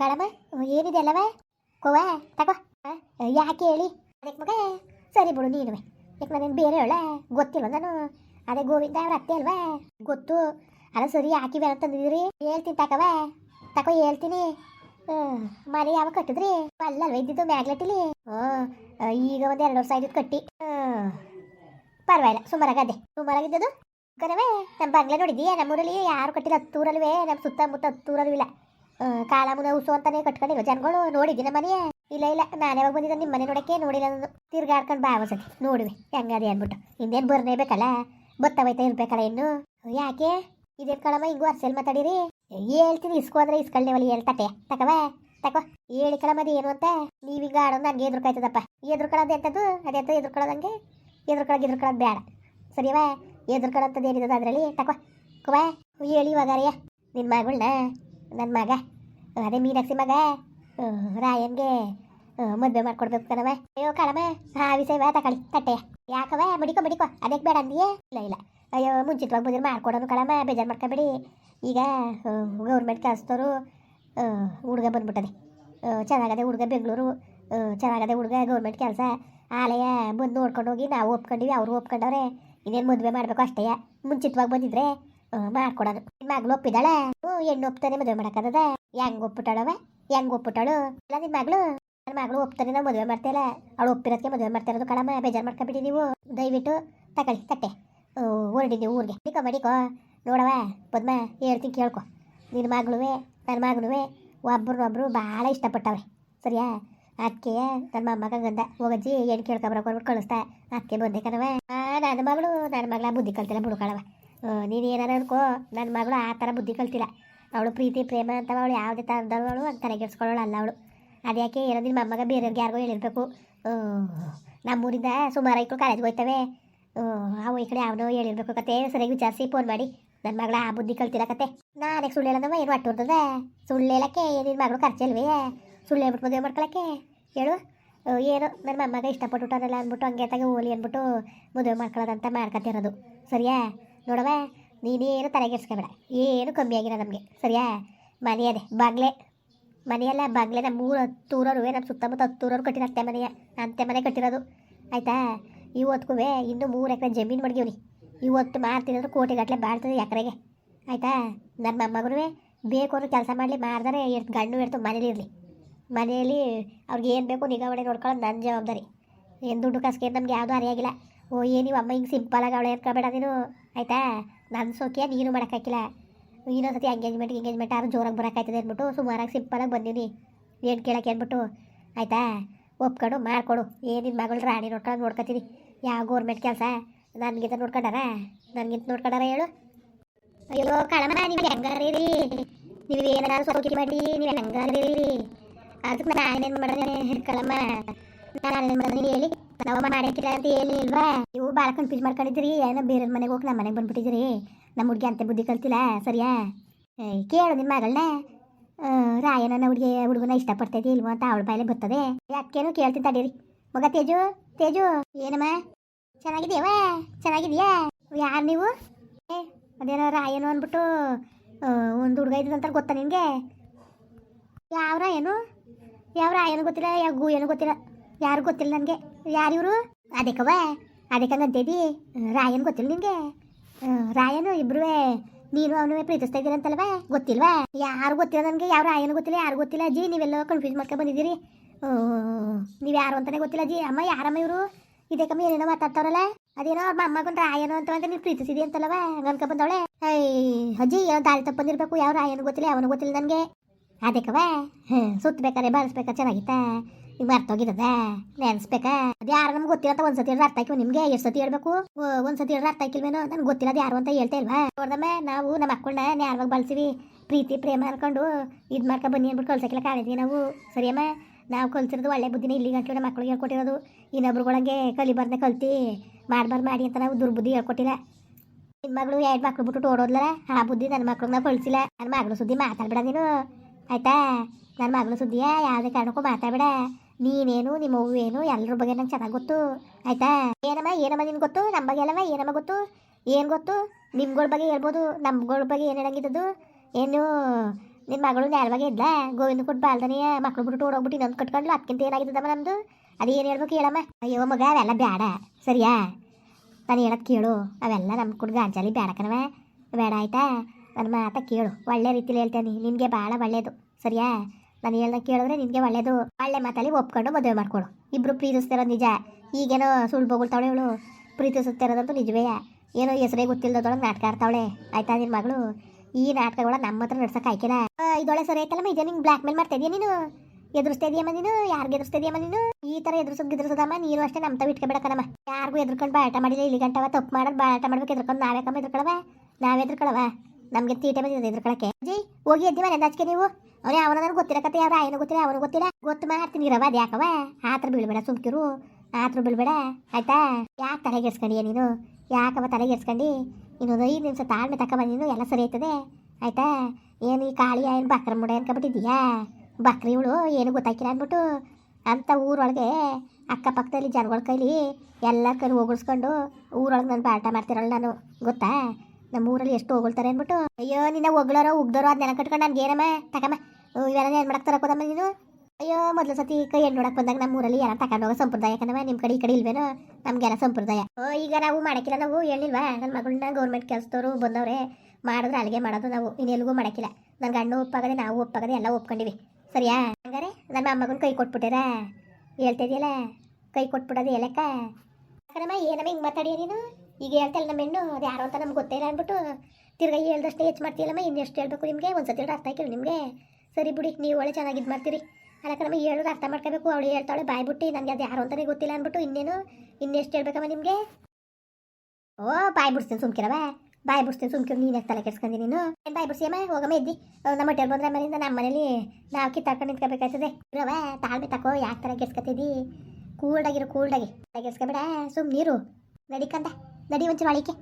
ಕಳಮ್ಮ ಏನಿದೆ ಅಲ್ಲವ ಕೋವ ತಗೋ ಯಾಕೆ ಹೇಳಿ. ಅದಕ್ಕೆ ಮಗ, ಸರಿ ಬಿಡು, ನೀನುವೆ. ಯಾಕೆ ಬೇರೆ ಹೇಳ ಗೊತ್ತಿಲ್ಲ ನಾನು? ಅದೇ ಗೋವಿಂದ ಅವ್ರ ಅತ್ತೆ ಅಲ್ವಾ? ಗೊತ್ತು. ಅಲ್ಲ, ಸರಿ ಹಾಕಿವೆ ಅಂತಂದಿದ್ರಿ ಹೇಳ್ತೀನಿ ತಕವ ತಕೋ, ಹೇಳ್ತೀನಿ. ಮನೆ ಯಾವಾಗ ಕಟ್ಟಿದ್ರಿ? ಅಲ್ಲಲ್ವ ಇದ್ದಿದ್ದು ಮ್ಯಾಗ್ಲೆಟಿಲಿ ಈಗ ಒಂದು ಎರಡು ವರ್ಷ ಆಯ್ತು ಕಟ್ಟಿ. ಪರವಾಗಿಲ್ಲ ಸುಮಾರಾಗದೆ ಸುಮಾರಾಗಿದ್ದದು ಕರವೇ ನಮ್ಮ ಬಂಗ್ಲೆ ನೋಡಿದ್ದೀಯ ನಮ್ಮೂರಲ್ಲಿ ಯಾರು ಕಟ್ಟಿಲ್ಲ, ಹತ್ತೂರಲ್ವೇ? ನಮ್ಮ ಸುತ್ತಮುತ್ತ ಹತ್ತೂರಲ್ಲೂ ಇಲ್ಲ ಕಾಲ ಮುನ ಉಸು ಅಂತಾನೆ ಕಟ್ಕೊಂಡಿರೋ ಜನಗಳು ನೋಡಿದ್ದಿ ನಮ್ಮ ಮನೆಯೇ. ಇಲ್ಲ ಇಲ್ಲ, ನಾನು ಯಾವಾಗ ಬಂದಿದ್ದೆ ನಿಮ್ಮ ಮನೆ ನೋಡಕ್ಕೆ ನೋಡಿಲ್ಲ ನಾನು. ತಿರ್ಗಾಡ್ಕೊಂಡು ಬಾ ಸತಿ ನೋಡುವೆ, ಹೆಂಗದೆ ಅಂದ್ಬಿಟ್ಟು. ಇನ್ನೇನು ಬರ್ನೇ ಬೇಕಲ್ಲ? ಬತ್ತವೈತೆ ಇರ್ಬೇಕಲ್ಲ ಇನ್ನು? ಯಾಕೆ? ಇದೇನು ಕಳಮ್ಮ ಹಿಂಗೂ ಅರ್ಸೆಲ್ ಮಾತಾಡಿರಿ? ಹೇಳ್ತೀನಿ, ಇಸ್ಕೊ ಅಂದ್ರೆ ಇಸ್ಕೊಳ್ಳೇವಲ್ಲಿ ಹೇಳ್ತಟ್ಟೆ ತಕವ ತಕೋ. ಹೇಳಿ ಕಳಮದು ಏನು ಅಂತ? ನೀವೀಗ ಆಡೋದು ನನಗೆ ಎದುರ್ಕಾಯ್ತದಪ್ಪ ಎದುರ್ಕೊಳ್ಳೋದು ಎಂಥದ್ದು ಅದೆಂತ ಎದುರ್ಕೊಳ್ಳೋದಂಗೆ ಎದುರ್ಕೊಳ್ಳೋದು ಎದುರ್ಕೊಳ್ಳೋದು ಬೇಡ. ಸರಿಯವಾ ಎದುರ್ಕೊಳ್ಳೋಂಥದ್ದು ಏನಿದೆ ಅದರಲ್ಲಿ ತಕೋ. ಕುವ ಹೇಳಿ ಇವಾಗಾರಿಯ. ನಿನ್ನ ಮಗಳನ್ನ ನನ್ನ ಮಗ. ಅದೇ ಮೀನಾಕ್ಷಿ ಮಗ. ರಾಯನ್ಗೆ ಮದುವೆ ಮಾಡ್ಕೊಡ್ಬೇಕು ಕಣವ ಅಯ್ಯೋ ಕಣವ ಹಾ ವಿಷಯವ ತಕೊಳ್ಳಿ ತಟ್ಟೆಯ. ಯಾಕವ ಮಡಿಕೋ ಮಡಿಕೋ. ಅದಕ್ಕೆ ಬೇಡ ಅಂದಿಯೇ? ಇಲ್ಲ ಇಲ್ಲ. ಅಯ್ಯೋ, ಮುಂಚಿತವಾಗಿ ಬಂದಿರು ಮಾಡ್ಕೊಡೋನು ಕಣಮ್ಮ ಬೇಜಾರು ಮಾಡ್ಕೊಬೇಡಿ. ಈಗ ಗೌರ್ಮೆಂಟ್ ಕೆಲಸದವರು ಹುಡುಗ ಬಂದ್ಬಿಟ್ಟದೆ. ಚೆನ್ನಾಗದೆ ಹುಡುಗ, ಬೆಂಗಳೂರು ಚೆನ್ನಾಗದೆ ಹುಡುಗ ಗೌರ್ಮೆಂಟ್ ಕೆಲಸ. ಆಲಯ ಬಂದು ನೋಡ್ಕೊಂಡು ಹೋಗಿ ನಾವು ಒಪ್ಕೊಂಡಿವಿ, ಅವರು ಒಪ್ಕೊಂಡವ್ರೆ. ಇನ್ನೇನು ಮದುವೆ ಮಾಡಬೇಕು ಅಷ್ಟೇ. ಮುಂಚಿತವಾಗಿ ಬಂದಿದ್ರೆ ಮಾಡ್ಕೊಡೋದು ನಿಮ್ಮ ಮಗಳು ಒಪ್ಪಿದಾಳೆ ಹೆಣ್ಣು ಒಪ್ತಾನೆ ಮದುವೆ ಮಾಡಕ್ಕದ ಹೆಂಗ್ ಒಪ್ಪಿಟ್ಟಾಳವ ಹೆಂಗ್ ಒಪ್ಪಿಟ್ಟಾಳು ಇಲ್ಲ ನಿಮ್ಮ ಮಗಳು? ನನ್ನ ಮಗಳು ಒಪ್ತಾನೆ ನಾವು ಮದುವೆ ಮಾಡ್ತಾಯಿಲ್ಲ ಅವಳು ಒಪ್ಪಿರೋದಕ್ಕೆ ಮದುವೆ ಮಾಡ್ತಾ ಇರೋದು ಕಳಮ್ಮ ಬೇಜಾರು ಮಾಡ್ಕೊಬಿಡಿ ನೀವು. ದಯವಿಟ್ಟು ತಗೊಳ್ಳಿ, ತಟ್ಟೆ. ಓ ಹೊರಡಿ ನೀವು ಊರಿಗೆ. ಮಡಿಕೋ ಮಡಿಕೋ ನೋಡವ ಪದ್ಮ, ಹೇಳ್ತೀನಿ ಕೇಳ್ಕೊ. ನಿನ್ನ ಮಗಳುವೆ ನನ್ನ ಮಗನುವೆ ಒಬ್ರನ್ನೊಬ್ರು ಭಾಳ ಇಷ್ಟಪಟ್ಟವೆ ಸರಿಯಾ? ಅದಕ್ಕೆ ನನ್ನ ಮೊಮ್ಮಗ ಗಂದ ಹೋಗಜ್ಜಿ, ಏನು ಕೇಳ್ಕೊಬರಕ್ಕೆ ಕಳಿಸ್ತಾ. ಅದಕ್ಕೆ ಬಂದೆ ಕಣವ ನನ್ನ ಮಗಳು ನನ್ನ ಮಗಳ ಬುದ್ಧಿ ಕಲ್ತಿಲ್ಲ ಬಿಡ್ಕೊಳವ ನೀನು ಏನಾರ ಅನ್ಕೋ. ನನ್ನ ಮಗಳು ಆ ಥರ ಬುದ್ಧಿ ಕಲ್ತಿಲ್ಲ. ಅವಳು ಪ್ರೀತಿ ಪ್ರೇಮ ಅಂತ ಅವಳು ಯಾವುದೇ ಥರದವಳು ಅಂತ ತಲೆಗೆಡ್ಸ್ಕೊಳ್ಳೋಳು ಅಲ್ಲ ಅವಳು. ಅದ್ಯಾಕೆ ಏನೋ ನಿಮ್ಮ ಮೊಮ್ಮಗ ಬೇರೆಯವ್ರಿಗೆ ಯಾರಿಗೋ ಹೇಳಿರ್ಬೇಕು. ನಮ್ಮೂರಿಂದ ಸುಮಾರು ಐಕ್ಳು ಕಾಲೇಜ್ಗೆ ಹೋಯ್ತವೆ. ಆ, ಅವು ಈ ಕಡೆ ಅವನು ಹೇಳಿರ್ಬೇಕು ಕತೆ. ಸರಿಯಾಗಿ ವಿಚಾರಿಸಿ ಫೋನ್ ಮಾಡಿ. ನನ್ನ ಮಗಳ ಆ ಬುದ್ಧಿ ಕಲ್ತಿಲ್ಲ ಕತೆ. ನಾ ಸುಳ್ಳು ಹೇಳೋದವ ಏನು ಒಟ್ಟುರ್ತದ ಸುಳ್ಳು ಹೇಳಕ್ಕೆ ನಿನ್ನ ಮಗಳು ಖರ್ಚಲ್ವೇ ಸುಳ್ಳು ಹೇಳ್ಬಿಟ್ಟು ಮದುವೆ ಮಾಡ್ಕೊಳಕ್ಕೆ? ಹೇಳು. ಏನು? ನನ್ನ ಮೊಮ್ಮಗ ಇಷ್ಟಪಟ್ಟುಟಾರಲ್ಲ ಅಂದ್ಬಿಟ್ಟು ಹಂಗೆ ತಾಗೆ ಹೋಲಿ ಅಂದ್ಬಿಟ್ಟು ಮದುವೆ ಮಾಡ್ಕೊಳ್ಳೋದಂತ ಮಾಡ್ಕೊತಿರೋದು. ಸರಿಯಾ? ನೋಡವ ನೀನೇನು ತಲೆಗೆಡ್ಸ್ಕೊಬೇಡ ಏನು ಕಮ್ಮಿ ಆಗಿಲ್ಲ ನಮಗೆ. ಸರಿಯಾ? ಮನೆ ಅದೇ, ಬಾಗ್ಲೆ. ಮನೆಯಲ್ಲ ಬಾಗ್ಲೆ ನಮ್ಮ ಮೂರು ಹತ್ತೂರರು, ನಮ್ಮ ಸುತ್ತಮುತ್ತ ಹತ್ತೂರವ್ರು ಕಟ್ಟಿರೋ ಅತ್ತೆ ಮನೆಯ ಅಂತೆ ಮನೆ ಕಟ್ಟಿರೋದು. ಆಯಿತಾ? ಇವತ್ತಿಗೂ ಇನ್ನೂ ಮೂರು ಎಕರೆ ಜಮೀನು ಮಡಗಿವ್ನಿ. ಇವತ್ತು ಮಾಡ್ತಿರೋದು ಕೋಟಿಗಟ್ಟಲೆ ಬಾಳ್ತದೆ ಎಕರೆಗೆ. ಆಯಿತಾ? ನಮ್ಮ ಅಮ್ಮಗೂ ಬೇಕು ಅನ್ನೋ ಕೆಲಸ ಮಾಡಲಿ, ಮಾಡಿದರೆ ಎಷ್ಟು ಗಂಡು ಇರ್ತು ಮನೇಲಿ ಇರಲಿ. ಮನೆಯಲ್ಲಿ ಅವ್ರಿಗೆ ಏನು ಬೇಕು ನಿಗಾವಣೆ ನೋಡ್ಕೊಳ್ಳೋದು ನನ್ನ ಜವಾಬ್ದಾರಿ. ಏನು ದುಡ್ಡು ಕಸ್ಕೇನು ನಮ್ಗೆ ಯಾವುದೂ ಅರಿಯಾಗಿಲ್ಲ. ಓ ನೀವು ಅಮ್ಮ ಹಿಂಗೆ ಸಿಂಪಲಾಗಿ ಅವಳೆ ಎತ್ಕೊಬೇಡ ನೀನು. ಆಯಿತಾ? ನನ್ನ ಸೋಕೆ ನೀನು ಮಾಡೋಕ್ಕಾಗಿಲ್ಲ. ಇನ್ನೊಂದ್ಸತಿ ಎಂಗೇಜ್ಮೆಂಟ್ ಎಂಗೇಜ್ಮೆಂಟ್ ಆದ್ರೂ ಜೋರಾಗಿ ಬರೋಕ್ಕಾಯ್ತದೆ ಅಂದ್ಬಿಟ್ಟು ಸುಮಾರಾಗಿ ಸಿಂಪಲಾಗಿ ಬಂದೀನಿ. ಏನು ಕೇಳೋಕೆ ಅಂದ್ಬಿಟ್ಟು, ಆಯಿತಾ? ಒಪ್ಕೊಂಡು, ಮಾಡಿಕೊಡು. ಏನಿನ ಮಗಳು ರಾಣಿ ನೋಡ್ಕೊಂಡು ನೋಡ್ಕೊತೀನಿ. ಯಾವ ಗೌರ್ಮೆಂಟ್ ಕೆಲಸ? ನನಗಿಂತ ನೋಡ್ಕೊಂಡಾರ? ನನಗಿಂತ ನೋಡ್ಕೊಂಡಾರ ಹೇಳು? ಅಯ್ಯೋ ಕಳಮ ನೀವು ಹೆಂಗಾರೀರಿ? ನೀವು ಏನಾರು ಸೋಕಿ ಮಾಡಿ, ನೀವು ಹೆಂಗಾರೀರಿ? ಅದಕ್ಕೆ ನಾನೇನು ಮಾಡಿದೆ ಕಳಮ್ಮ ನಾನೇನು ಮಾಡಿದೆ ಹೇಳಿ. ನಾವು ಮಾಡಕ್ಕಿಲ್ಲ ಅಂತ ಏನು ಇಲ್ವಾ? ನೀವು ಭಾಳ ಕನ್ಫ್ಯೂಸ್ ಮಾಡ್ಕೊಂಡಿದ್ರಿ ಏನೋ ಬೇರೆ ಮನೆಗೆ ಹೋಗಿ ನಮ್ಮ ಮನೆಗೆ ಬಂದ್ಬಿಟ್ಟಿದ್ದೀರಿ. ನಮ್ಮ ಹುಡುಗಿ ಅಂತ ಬುದ್ಧಿ ಕಲ್ತಿಲ್ಲ, ಸರಿಯಾ? ಕೇಳು ನಿಮ್ಮ ಮಗಳನ್ನ. ರಾಯನ ಹುಡುಗಿ, ಹುಡುಗನ ಇಷ್ಟಪಡ್ತೈತಿ ಇಲ್ವೋ ಅಂತ ಅವಳ ಬಾಯಲ್ಲೇ ಬರ್ತದೆ ಯಾಕೇನು ಕೇಳ್ತೀನಿ ತಡೀರಿ. ಮಗ ತೇಜು ತೇಜು, ಏನಮ್ಮ? ಚೆನ್ನಾಗಿದೆಯವ ಚೆನ್ನಾಗಿದೆಯಾ? ಯಾರು ನೀವು? ಏ, ಅದೇನೋ ರಾಯನು ಅಂದ್ಬಿಟ್ಟು ಒಂದು ಹುಡುಗ ಇದ್ದಂತ ಗೊತ್ತಾ ನಿನಗೆ? ಯಾವ ರಾಯನು? ಯಾವ ರಾಯನು ಗೊತ್ತಿಲ್ಲ, ಯಾವ ಏನು ಗೊತ್ತಿಲ್ಲ ಯಾರು ಗೊತ್ತಿಲ್ಲ ನನಗೆ. ಯಾರು ಇವರು? ಅದಕ್ಕವ ಅದಕ್ಕಂಗಂತೇದಿ ರಾಯನ್ ಗೊತ್ತಿಲ್ಲ ನಿಂಗೆ? ರಾಯನು ಇಬ್ರು ನೀನು ಅವನು ಪ್ರೀತಿಸ್ತಾ ಇದ್ದೀರ ಅಂತಲ್ವ ಗೊತ್ತಿಲ್ವಾ? ಯಾರು ಗೊತ್ತಿಲ್ಲ ನನಗೆ, ಯಾವ ರಾಯನು ಗೊತ್ತಿಲ್ಲ, ಯಾರು ಗೊತ್ತಿಲ್ಲ ಜಿ ನೀವೆಲ್ಲ ಕನ್ಫ್ಯೂಸ್ ಮಾಡ್ಕೊಂಡು ಬಂದಿದ್ದೀರಿ. ನೀವು ಯಾರು ಅಂತಾನೆ ಗೊತ್ತಿಲ್ಲ ಜಿ ಅಮ್ಮ, ಯಾರಮ್ಮ ಇವರು? ಇದೇ ಕಮ್ಮಿ ಏನೇನೋ ಮಾತಾಡ್ತಾವ್ರಲ್ಲ? ಅದೇನೋ ಅವ್ರ ಅಮ್ಮಗೊಂದು ರಾಯನು ಅಂತ ಅಂತ ನೀವು ಪ್ರೀತಿಸಿದಿ ಅಂತಲ್ಲವ ಹಂಗನ್ಕ ಬಂದವಳೆ? ಐ ಅಜ್ಜಿ, ಏನೋ ದಾರಿ ತಪ್ಪಂದಿರ್ಬೇಕು ಯಾವ ರಾಯನು ಗೊತ್ತಿಲ್ಲ ಅವನು ಗೊತ್ತಿಲ್ಲ ನನಗೆ. ಅದಕ್ಕವ ಸುತ್ತಬೇಕಾರೆ ಬಾರಿಸ್ಬೇಕಾ ಚೆನ್ನಾಗಿತ್ತ? ಈಗ ಮರ್ತೋಗಿದ್ದದ ನೆನ್ಸ್ಬೇಕಾ ಅದು ನಮ್ಗೆ ಗೊತ್ತಿಲ್ಲ ಅಂತ ಒಂದ್ಸತಿ ಹೇಳಿದ್ರೆ ಅರ್ಥ ಆಯ್ತು ನಿಮ್ಗೆ. ಎಷ್ಟು ಸತಿ ಹೇಳ್ಬೇಕು? ಒಂದ್ಸತಿ ಹೇಳಿದ್ರೆ ಅರ್ಥ ಆಯ್ಕಿಲ್ವೇನೋ? ನನ್ಗೆ ಗೊತ್ತಿಲ್ಲ ಅದು ಯಾರು ಅಂತ ಹೇಳ್ತಾ ಇಲ್ವಾ? ನೋಡ್ದಮ್ಮ, ನಾವು ನಮ್ಮ ಮಕ್ಕಳನ್ನ ನ್ಯಾರ್ವಾಗ ಬಳಸಿವಿ. ಪ್ರೀತಿ, ಪ್ರೇಮ ಅನ್ಕೊಂಡು ಇದು ಮಾಡ್ಕೊ ಬನ್ನಿ ಅಂದ್ಬಿಟ್ಟು ಕಲ್ಸಕ್ಕೆಲ್ಲ ಕಾಣಿದ್ವಿ ನಾವು. ಸರಿಯಮ್ಮ, ನಾವು ಕಲ್ಸಿರೋದು ಒಳ್ಳೆ ಬುದ್ಧಿನ ಇಲ್ಲಿ ಗಂಟೆ ನಮ್ಮ ಮಕ್ಳಿಗೆ ಹೇಳ್ಕೊಟ್ಟಿರೋದು. ಇನ್ನೊಬ್ರುಗಳಂಗೆ ಕಲಿಬಾರ್ದೆ ಕಲ್ತಿ, ಮಾಡ್ಬಾರ್ದು ಮಾಡಿ ಅಂತ ನಾವು ದುರ್ಬುದ್ಧಿ ಹೇಳ್ಕೊಟ್ಟಿಲ್ಲ. ನಿಮ್ಮ ಮಗಳು ಎರಡು ಮಕ್ಳು ಬಿಟ್ಟು ಓಡೋದ್ಲಲ್ಲ ಆ ಬುದ್ಧಿ ನನ್ನ ಮಕ್ಳನ್ನ ಕಳಿಸಿಲ್ಲ. ನನ್ನ ಮಗಳು ಸುದ್ದಿ ಮಾತಾಡ್ಬೇಡ ನೀನು. ಆಯ್ತಾ? ನನ್ನ ಮಗಳು ಸುದ್ದಿಯ ಯಾವುದೇ ಕಾರಣಕ್ಕೂ ಮಾತಾಡಬೇಡ. ನೀನೇನು ನಿಮ್ಮ ಏನು ಎಲ್ಲರ ಬಗ್ಗೆ ನಂಗೆ ಚೆನ್ನಾಗಿ ಗೊತ್ತು, ಆಯ್ತಾ? ಏನಮ್ಮ ಏನಮ್ಮ ನಿನ್ಗೆ ಗೊತ್ತು? ನಮ್ಮ ಬಗ್ಗೆ ಎಲ್ಲಮ್ಮ ಏನಮ್ಮ ಗೊತ್ತು? ಏನು ಗೊತ್ತು? ನಿಮ್ಗಳ ಬಗ್ಗೆ ಹೇಳ್ಬೋದು, ನಮ್ಗಳ ಬಗ್ಗೆ ಏನು ಹೇಳಂಗಿದ್ದದು ಏನು ನಿಮ್ಮ ಮಗಳು ನ್ಯಾಯವಾಗಿ ಇದ್ಲ? ಗೋವಿಂದ ಕೊಟ್ಟು ಬಾಲ್ದನೆಯ ಮಕ್ಳು ಬಿಟ್ಟು ಓಡೋಗ್ಬಿಟ್ಟು ಇನ್ನೊಂದು ಕಟ್ಕೊಂಡ್ಲು ಅದಕ್ಕಿಂತ ಏನಾಗಿದ್ದಮ್ಮ ನಮ್ಮದು ಅದು ಏನು ಹೇಳ್ಬೇಕು ಹೇಳಮ್ಮ? ಅಯ್ಯೋ ಮಗ, ಅವೆಲ್ಲ ಬೇಡ ಸರಿಯಾ? ನಾನು ಹೇಳೋದು ಕೇಳು, ಅವೆಲ್ಲ ನಮ್ಮ ಕುಡ್ಗ ಅಂಜಲಿ ಬೇಡ ಕಣವ ಬೇಡ ಆಯ್ತಾ? ನನ್ನ ಮಾತ ಕೇಳು, ಒಳ್ಳೆ ರೀತಿಲಿ ಹೇಳ್ತೇನೆ, ನಿನಗೆ ಭಾಳ ಒಳ್ಳೆಯದು ಸರಿಯಾ? ನಾನು ಹೇಳ್ದ ಕೇಳಿದ್ರೆ ನಿನಗೆ ಒಳ್ಳೇದು. ಒಳ್ಳೆ ಮಾತಲ್ಲಿ ಒಪ್ಕೊಂಡು ಮದುವೆ ಮಾಡ್ಕೊಡು. ಇಬ್ರು ಪ್ರೀತಿಸ್ತಿರೋ ನಿಜ. ಈಗೇನೋ ಸುಳ್ಳು ಬೊಗಳ್ತಾವಳೆ ಇವಳು. ಪ್ರೀತಿಸುತ್ತಿರೋದಂತೂ ನಿಜವೇ. ಏನೋ ಹೆಸರೇ ಗೊತ್ತಿಲ್ಲದೊಳಗೆ ನಾಟಕ ಆಡ್ತಾವಳೆ. ಆಯ್ತಾ ನಿನ್ನ ಮಗಳು? ಈ ನಾಟಕಗಳ ನಮ್ಮ ಹತ್ರ ನಡ್ಸಕ್ಕೆ ಆಯ್ಕಿಲ್ಲ. ಇದೊಳೆ ಸರಿ ಆಯ್ತಲ್ಲಮ್ಮ ಇದೇ ನಿಂಗೆ ಬ್ಲ್ಯಾಕ್ ಮೇಲ್ ಮಾಡ್ತಾ ನೀನು? ಎದುರಿಸ್ತಾ ಇದೀಯಮ್ಮ ನೀನು? ಯಾರಿಗೆ ಎದುರಿಸ್ತಾ ಇದೀಯಮ್ಮ ನೀನು? ಈ ಥರ ಎದುರಿಸೋದು ಗಿದ್ರಿಸೋದಮ್ಮ. ನೀನು ಅಷ್ಟೇ ನಮ್ಮ ತಾವು ಇಟ್ಕೊಬೇಡಕ್ಕನಮ್ಮ. ಯಾರಿಗೂ ಎದ್ರುಕೊಂಡು ಬಾಟ ಮಾಡಿಲ್ಲ. ಇಲ್ಲಿ ಗಂಟವ ತಪ್ಪು ಮಾಡೋದು ಬಾಟ ಮಾಡ್ಬೇಕು. ಎದ್ರಕೊಂಡು ನಾವೇ ಕಮ್ಮ ಎದ್ರಕೊಳವ ನಾವೇ ಎದ್ರುಕೊಳವ ನಮಗೆ ತೀಟೆ ಬಂದಿದೆ ಕಳಕ್ಕೆ. ಜಿ ಹೋಗಿ ಎದ್ದಿ ಮನೆ ಅಂದಾಜ್ಕೆ ನೀವು. ಅವನೇ ಅವನ ಗೊತ್ತಿರಕತ್ತೆ ಗೊತ್ತಿರ ಕತೆ ಗೊತ್ತಿರ ಆಯನ ಗೊತ್ತಿಲ್ಲ, ಅವನು ಗೊತ್ತಿರ ಗೊತ್ತು ಮಾಡ್ತೀನಿ ಇರವ ಅದು ಯಾಕವ ಆತರ ಬೀಳ್ಬೇಡ, ಸುಮ್ಕಿರು. ಆತ್ರ ಬೀಳ್ಬೇಡ. ಆಯ್ತಾ? ಯಾಕೆ ತಲೆಗೆಡ್ಸ್ಕೊಂಡಿಯ ನೀನು? ಯಾಕವ ತಲೆಗೆ ತಲೆಗೆಡ್ಸ್ಕೊಂಡು ಇನ್ನೊಂದು ಐದು ನಿಮಿಷ ತಾಳ್ಮೆ ತಕ ನೀನು, ಎಲ್ಲ ಸರಿ ಆಯ್ತದೆ? ಆಯ್ತಾ? ಏನು ಈ ಕಾಳಿ ಏನು ಬಕ್ರ ಮುಡ ಅನ್ಕೊಬಿಟ್ಟಿದ್ಯಾ ಬಕ್ರಿ ಇವಳು ಏನು ಗೊತ್ತಾಕಿಲ್ಲ ಅಂದ್ಬಿಟ್ಟು ಅಂತ ಊರೊಳಗೆ ಅಕ್ಕಪಕ್ಕದಲ್ಲಿ ಜನಗಳ ಕೈಲಿ ಎಲ್ಲ ಕೈ ಹೋಗಿಸ್ಕೊಂಡು ಊರೊಳಗೆ ನಾನು ಬಾಟ ಮಾಡ್ತಿರಲ್ಲ ನಾನು. ಗೊತ್ತಾ? ನಮ್ಮ ಊರಲ್ಲಿ ಎಷ್ಟು ಹೋಗಳ್ತಾರೆ ಅಂದ್ಬಿಟ್ಟು, ಅಯ್ಯೋ, ನಿನ್ನ ಒಗ್ಳರೋ ಉಗ್ದರೋ ನೆನ ಕಟ್ಕೊಂಡು ನಾನು ಏನಮ್ಮ ತಕಮ್ಮ. ಇವೆಲ್ಲ ಏನು ಮಾಡಕ್ಕೆ ತರಕೋದಮ್ಮ ನೀನು? ಅಯ್ಯೋ, ಮೊದಲು ಸತಿ ಕೈ ಹೆಣ್ಣು ನೋಡಕ್ಕೆ ಬಂದಾಗ ನಮ್ಮ ಊರಲ್ಲಿ ಯಾರು ತಗೊಂಡು ಹೋಗೋ ಸಂಪ್ರದಾಯ ಕಣವ ನಿಮ್ಮ ಕಡೆ ಈ ಕಡೆ ಇಲ್ವೇನೋ? ನಮಗೆಲ್ಲ ಸಂಪ್ರದಾಯ? ಓ, ಈಗ ನಾವು ಮಾಡಕ್ಕಿಲ್ಲ, ನಾವು ಹೇಳಿಲ್ವಾ? ನನ್ನ ಮಗಳನ್ನ ಗೌರ್ಮೆಂಟ್ ಕೆಲಸದವರು ಬಂದವ್ರೆ. ಮಾಡಿದ್ರೆ ಅಲ್ಲಿಗೆ ಮಾಡೋದು ನಾವು ಇನ್ನೆಲ್ಗೂ ಮಾಡಕ್ಕಿಲ್ಲ. ನನ್ನ ಗಂಡು ಒಪ್ಪಾಗದೆ, ನಾವು ಒಪ್ಪಾಗದೆ ಎಲ್ಲ ಒಪ್ಕೊಂಡಿವಿ. ಸರಿಯಾ? ಹಂಗಾರೆ ನನ್ನ ಅಮ್ಮಗನ ಕೈ ಕೊಟ್ಬಿಟ್ಟಿರಾ? ಹೇಳ್ತಾ ಇದೆಯಲ್ಲ? ಕೈ ಕೊಟ್ಬಿಡೋದು ಯಾಕನಮ್ಮ ಏನಮ್ಮ ಹಿಂಗೆ ಮಾತಾಡಿಯ ನೀನು? ಈಗ ಹೇಳ್ತಲ್ಲ ನಮ್ಮ ಹೆಣ್ಣು, ಅದು ಯಾರು ಅಂತ ನಮ್ಗೆ ಗೊತ್ತೇ ಇಲ್ಲ ಅಂದ್ಬಿಟ್ಟು, ತಿರ್ಗಾ ಹೇಳ್ದಷ್ಟೇ ಹೆಚ್ಚು ಮಾಡ್ತೀಯಲ್ಲಮ್ಮ ಇನ್ನೆಷ್ಟು ಹೇಳಬೇಕು ನಿಮಗೆ? ಒಂದು ಸತಿ ಅರ್ಥ ಆಯ್ಕಿಲ್ಲ ನಿಮಗೆ. ಸರಿ ಬಿಡಿ, ನೀವು ಒಳ್ಳೆ ಚೆನ್ನಾಗಿ ಇದು ಮಾಡ್ತೀರಿ. ಅದಕ್ಕೆ ನಮಗೆ ಹೇಳೋದು ಅರ್ಥ ಮಾಡ್ಕೋಬೇಕು. ಅವಳು ಹೇಳ್ತಾಳೆ, ಬಾಯ್ ಬಿಟ್ಟು ನನಗೆ ಅದು ಯಾರು ಅಂತಲೇ ಗೊತ್ತಿಲ್ಲ ಅಂದ್ಬಿಟ್ಟು ಇನ್ನೇನು, ಇನ್ನೆಷ್ಟು ಹೇಳ್ಬೇಕಮ್ಮ ನಿಮಗೆ? ಓ, ಬಾಯ್ ಬಿಡ್ಸ್ತೀನಿ ಸುಮ್ಕಿರವ. ಬಾಯ್ ಬಿಡ್ಸ್ತೀನಿ ಸುಮ್ಕಿರು, ನೀನು ತಲೆ ಕೆಡ್ಸ್ಕೊಂಡಿ ನೀನು? ಏನು ಬಾಯ್ ಬಿಡ್ಸಿಯಮ್ಮ ಹೋಗಮ್ಮ ಇದ್ದಿ ನಮ್ಮ ಹೋಟೆಲ್ ಬಂದ್ರೆ ಮನೆಯಿಂದ ನಮ್ಮ ಮನೇಲಿ ನಾವು ಕಿತ್ತಾಡ್ಕೊಂಡು ನಿಂತ್ಕೋಬೇಕಾಯ್ತದೆ. ಇರವ ತಾಳ್ಮೆ ತಕೋ, ಯಾಕೆ ತಲೆ ಕೆಡ್ಸ್ಕೊತಿದ್ದಿ? ಕೂಲ್ಡಾಗಿರು, ಕೂಲ್ಡಾಗಿ. ತಲೆ ಕೆಡ್ಸ್ಕೊಬೇಡ ಸುಮ್ ನೀರು ನಡಿಕಂದ ನಡಿ ಒಂಚೂರು ಅಳಿಕೆ.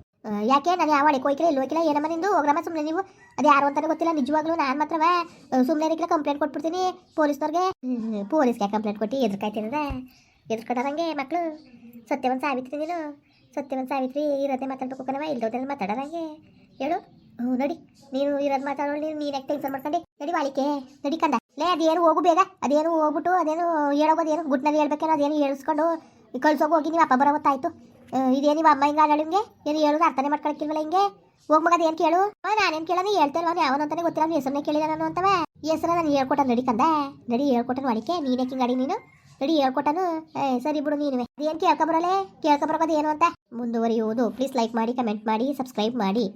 ಯಾಕೆ? ನಾನು ಯಾವ ಅಳಿಕೆ ಹೋಯ್ಕಿಲ್ಲ ಇಲ್ಲಿ ಹೋಯ್ಕಿಲ್ಲ? ಏನಮ್ಮ ನಿಂದು? ಹೋಗ್ರಮ್ಮ ಸುಮ್ಮನೆ ನೀವು. ಅದು ಯಾರು ಅಂತಾನೆ ಗೊತ್ತಿಲ್ಲ, ನಿಜವಾಗ್ಲೂ ನಾನು ಮಾತ್ರವ. ಸುಮ್ಮನೆ ಇರಕ್ಕಿಲ್ಲ ಕಂಪ್ಲೇಂಟ್ ಕೊಟ್ಬಿಡ್ತೀನಿ ಪೊಲೀಸ್ನವ್ರಿಗೆ. ಪೊಲೀಸ್ಗೆ ಕಂಪ್ಲೇಂಟ್ ಕೊಟ್ಟು? ಎದ್ರಕಾಯ್ತಿರದ ಎದ್ರಕಡದಂಗೆ ಮಕ್ಕಳು ಸತ್ಯವಂತ ಸಾವಿತ್ರಿ ನೀನು. ಸತ್ಯವಂತ ಸಾವಿತ್ರಿ ಇರೋದೇ ಮಾತಾಡ್ಬೇಕು ಕಣವ ಇಲ್ದೋದ್ರೆ ಮಾತಾಡೋದಂಗೆ ಹೇಳು. ಹ್ಞೂ, ನಡಿ. ನೀನು ಇರೋದು ಮಾತಾಡೋಳು, ನೀನು ನೀನು ಯಾಕೆ ಟೆನ್ಷನ್ ಮಾಡ್ಕೊಂಡು? ನಡಿ ವಾಳಿಕೆ ನಡಿ ಕಂದ ಲೇ, ಅದೇನು ಹೋಗು ಬೇಗ. ಅದೇನು ಹೋಗ್ಬಿಟ್ಟು, ಅದೇನು ಹೇಳೋಗೋದೇನು ಗುಟ್ನಲ್ಲಿ ಹೇಳ್ಬೇಕೇನೋ ಅದೇನು ಹೇಳಿಸ್ಕೊಂಡು ಕಳ್ಸೋಗಿ ಹೋಗಿ, ನೀವು ಅಪ್ಪ ಬರೋ ಹೊತ್ತಾಯ್ತು ನಿಮ್ಮ ಅಮ್ಮ ಹಿಂಗೆ ಆಡಾಳು ಹಿಂಗೆ? ಏನು ಹೇಳೋದು ಅರ್ಥನೇ ಮಾಡ್ಕೊಳಕ್ಕಿಲ್ವಲ್ಲ ಹಿಂಗೆ? ಹೋಗ್ ಮಗದ ಏನು ಕೇಳು? ನಾನೇನು ಕೇಳೋದು ಹೇಳ್ತೇನೆ ಅವನು ಅಂತಾನೆ ಗೊತ್ತಿಲ್ಲ, ಅವ್ನು ಹೆಸರನ್ನೇ ಕೇಳಿದ ನಾನು ಅಂತವ. ಹೆಸರ ನಾನು ಹೇಳ್ಕೊಟ್ಟ, ನಡಿ ಕಂದ. ನಡಿ ಹೇಳ್ಕೊಟ್ಟನು ಅಡಿಕೆ, ನೀನೇ ಹಿಂಗೆ ಅಡಿ ನೀನು? ನಡಿ ಹೇಳ್ಕೊಟ್ಟನು. ಏ, ಸರಿ ಬಿಡು ನೀನುವೆ ಏನು ಕೇಳ್ಕೊಬರಲ್ಲೇ ಕೇಳ್ಕೊಬರೋದು ಏನು ಅಂತ? ಮುಂದುವರಿಯುವುದು. ಪ್ಲೀಸ್ ಲೈಕ್ ಮಾಡಿ ಕಮೆಂಟ್ ಮಾಡಿ ಸಬ್ಸ್ಕ್ರೈಬ್ ಮಾಡಿ.